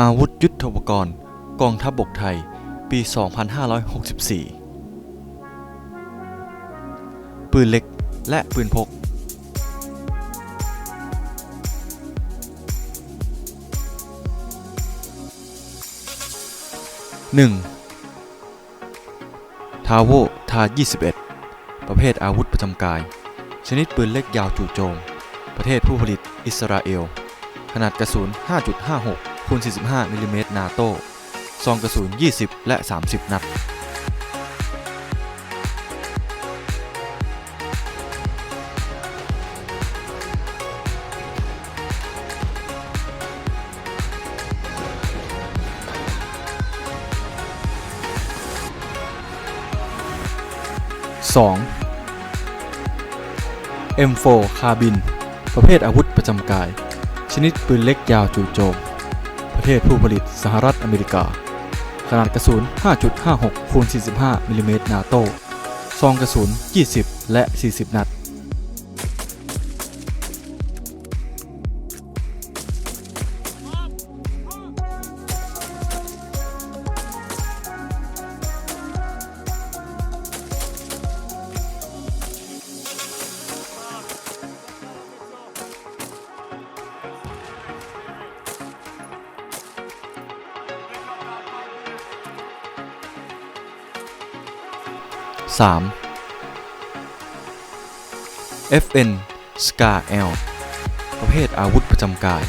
อาวุธยุทโธปกรณ์ กองทัพบบกไทย ปี 2564 ปืนเล็กและปืนพก 1. ทาโวทา 21 ประเภทอาวุธประจำกาย ชนิดปืนเล็กยาวจู่โจม ประเทศผู้ผลิตอิสราเอล ขนาดกระสุน 5.56 คูณ45มิลลิเมตรนาโต้ซองกระสุน 20 และ 30 นัด 2. M4 คาบิน ประเภทอาวุธประจำกาย ชนิดปืนเล็กยาวจู่โจม ประเทศผู้ผลิตสหรัฐอเมริกา ขนาดกระสุน 5.56คูณ45มิลลิเมตรนาโต้ซองกระสุน 20 และ 40 นัด 3. FN Scar L ประเภทอาวุธประจำกาย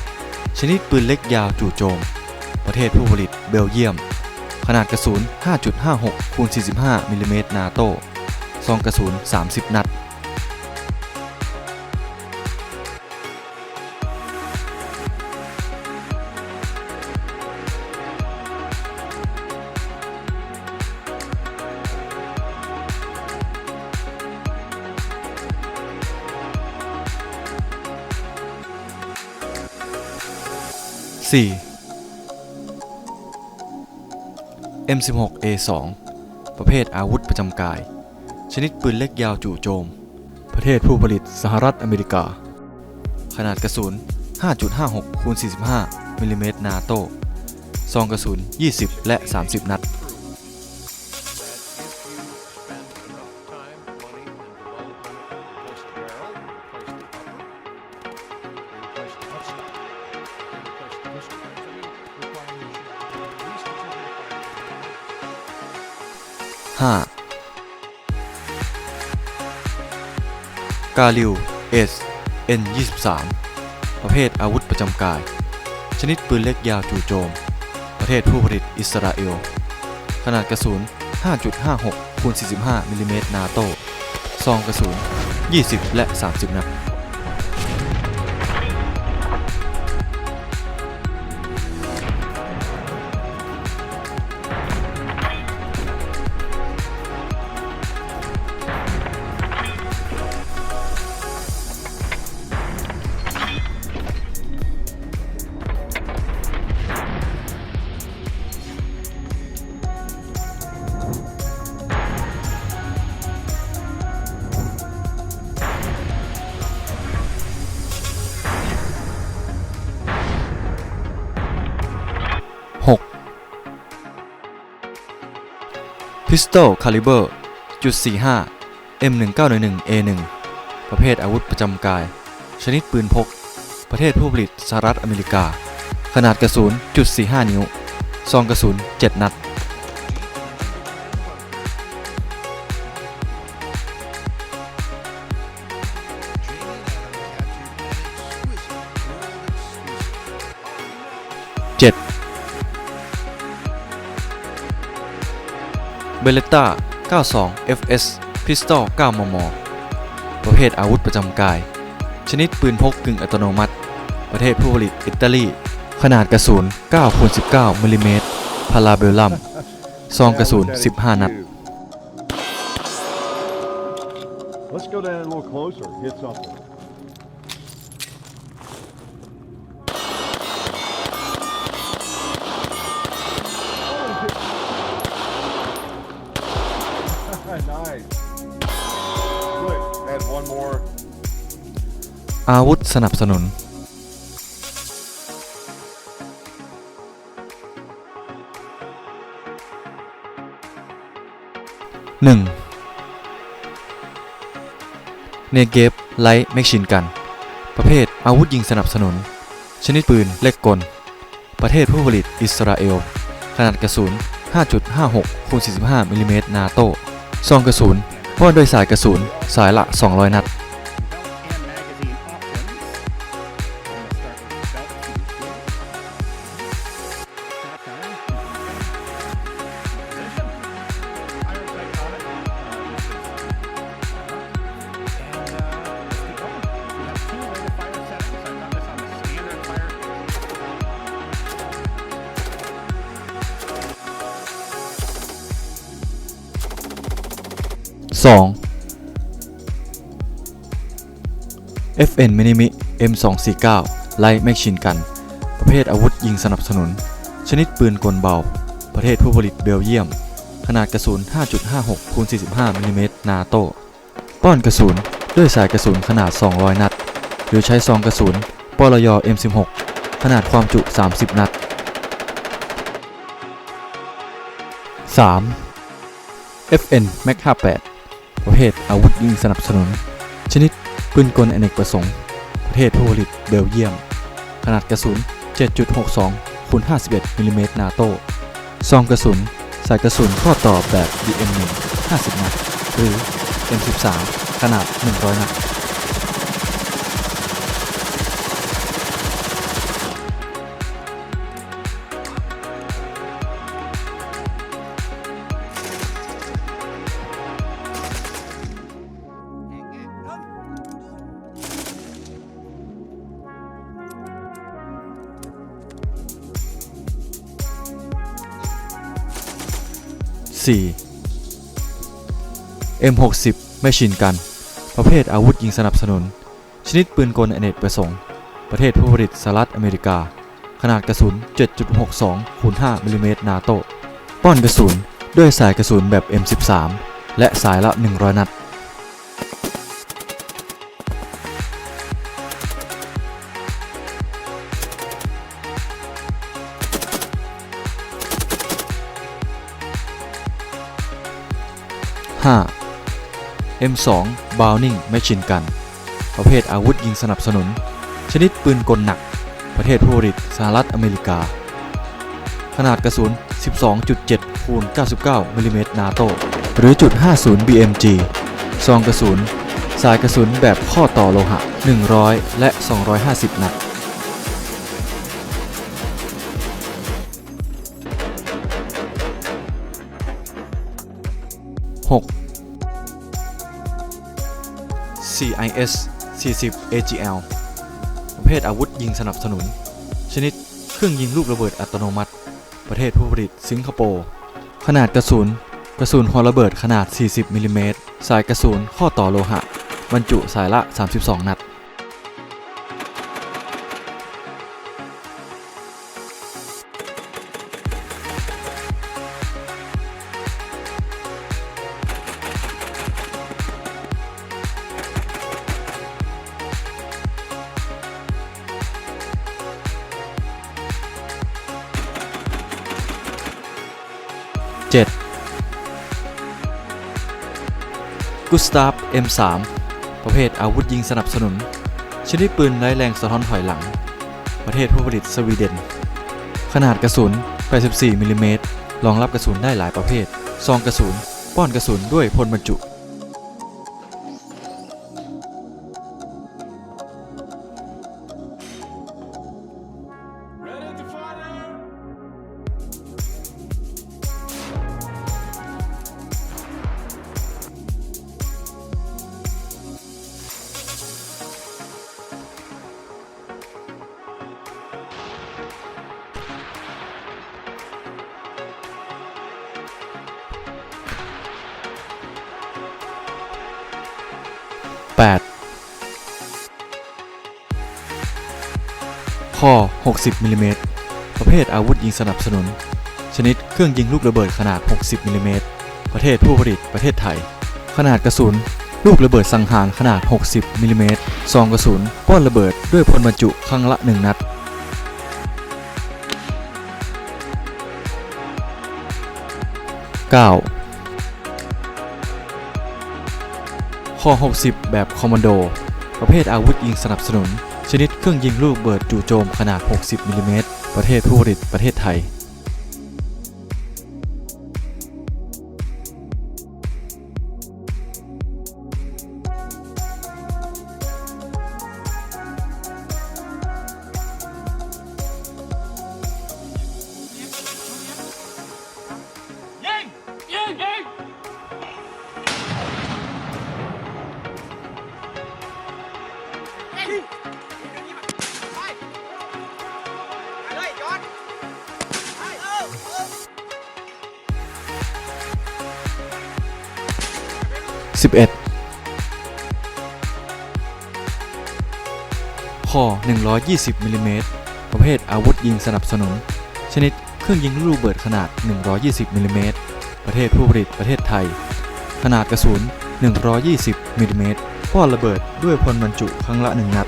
ชนิดปืนเล็กยาวจู่โจม ประเทศผู้ผลิตเบลเยียม ขนาดกระสุน 5.56คูณ45มิลลิเมตรนาโต้ซองกระสุน 30 นัด 4. M16A2 ประเภทอาวุธประจำกาย ชนิดปืนเล็กยาวจู่โจม ประเทศผู้ผลิตสหรัฐอเมริกา ขนาดกระสุน 5.56คูณ45มิลลิเมตรนาโต้ซองกระสุน 20 และ 30 นัด 5. กาลิว S N 23ประเภทอาวุธประจำกาย ชนิดปืนเล็กยาวจู่โจม ประเทศผู้ผลิตอิสราเอล ขนาดกระสุน 5.56คูณ45มิลลิเมตรนาโต้ซองกระสุน 20 และ 30 นัด Pistol Caliber จุด45 M1911A1 ประเภทอาวุธประจำกาย ชนิดปืนพก ประเทศผู้ผลิตสหรัฐอเมริกา ขนาดกระสุนจุด45 นิ้ว ซองกระสุน 7 นัด เบลต้า92 FS พิสตอล9มม ประเภทอาวุธประจำกาย ชนิดปืนพกกึ่งอัตโนมัติ ประเทศผู้ผลิตอิตาลี ขนาดกระสุน9คูณ19มิลลิเมตรพาราเบลลัม ซองกระสุน 15 นัด Let's go down a little closer, hit something. อาวุธสนับสนุนหนึ่งเนเกฟไลท์แมชชินกัน ประเภทอาวุธยิงสนับสนุน ชนิดปืนเล็กกล ประเทศผู้ผลิตอิสราเอล ขนาดกระสุน 5.56คูณ45มิลลิเมตรนาโต้ซองกระสุนว่าด้วยสายกระสุนสายละ 200 นัด 2. FN Minimi M249 ไลท์แมชชินกัน ประเภทอาวุธยิงสนับสนุน ชนิดปืนกลเบา ประเทศผู้ผลิตเบลเยียม ขนาดกระสุน 5.56คูณ45มิลลิเมตรนาโต้ป้อนกระสุนด้วยสายกระสุนขนาด 200 นัด หรือใช้ซองกระสุนปลย M16 ขนาดความจุ 30 นัด 3. FN Mac 58 ประเภทอาวุธยิงสนับสนุน ชนิดปืนกลอเนกประสงค์ ประเทศผู้ผลิตเบลเยียม ขนาดกระสุน 7.62คูณ51มิลลิเมตรนาโต้ซองกระสุนสายกระสุนข้อต่อแบบ DM1 50 นัด หรือ M13 ขนาด 100 นัด 4. M60 ไม่ชินกัน ประเภทอาวุธยิงสนับสนุน ชนิดปืนกลอเนกประสงค์ ประเทศผู้ผลิตสหรัฐอเมริกา ขนาดกระสุน 7.62คูณ5มิลลิเมตรนาโต้ป้อนกระสุนด้วยสายกระสุนแบบ M13 และสายละ 100 นัด 5. M2 Browning Machine Gun ประเภทอาวุธยิงสนับสนุน ชนิดปืนกลหนัก ประเทศผู้ผลิตสหรัฐอเมริกา ขนาดกระสุน 12.7คูณ99มิลลิเมตรนาโตหรือจุด50 BMG ซองกระสุน สายกระสุนแบบข้อต่อโลหะ 100 และ 250 นัด CIS 40 AGL ประเภทอาวุธยิงสนับสนุน ชนิดเครื่องยิงลูกระเบิดอัตโนมัติ ประเทศผู้ผลิตสิงคโปร์ ขนาดกระสุน กระสุนหัวระเบิดขนาด 40มิลลิเมตรสายกระสุนข้อต่อโลหะ บรรจุสายละ 32 นัด Gustav M3 ประเภทอาวุธยิงสนับสนุน ชนิดปืนไร้แรงสะท้อนถอยหลัง ประเทศผู้ผลิตสวีเดน ขนาดกระสุน 84มิลลิเมตรรองรับกระสุนได้หลายประเภท ซองกระสุน ป้อนกระสุนด้วยพลบรรจุ ข้อ60มิลลิเมตรประเภทอาวุธยิงสนับสนุน ชนิดเครื่องยิงลูกระเบิดขนาด 60มิลลิเมตรประเทศผู้ผลิตประเทศไทย ขนาดกระสุน ลูกระเบิดสังหารขนาด 60มิลลิเมตรซองกระสุนป้อนระเบิดด้วยพลบรรจุครั้งละ 1 นัด 9. ข้อ 60 แบบคอมมานโด ประเภทอาวุธยิงสนับสนุน ชนิดเครื่องยิงลูกเบิดจู่โจมขนาด 60มิลลิเมตรประเทศผู้ผลิตประเทศไทย 11 ข้อ 120มิลลิเมตรประเภทอาวุธยิงสนับสนุน ชนิดเครื่องยิงลูกเบิดขนาด 120มิลลิเมตรประเทศผู้ผลิตประเทศไทย ขนาดกระสุน 120มิลลิเมตรป้อนระเบิดด้วยพลบรรจุครั้งละ 1 นัด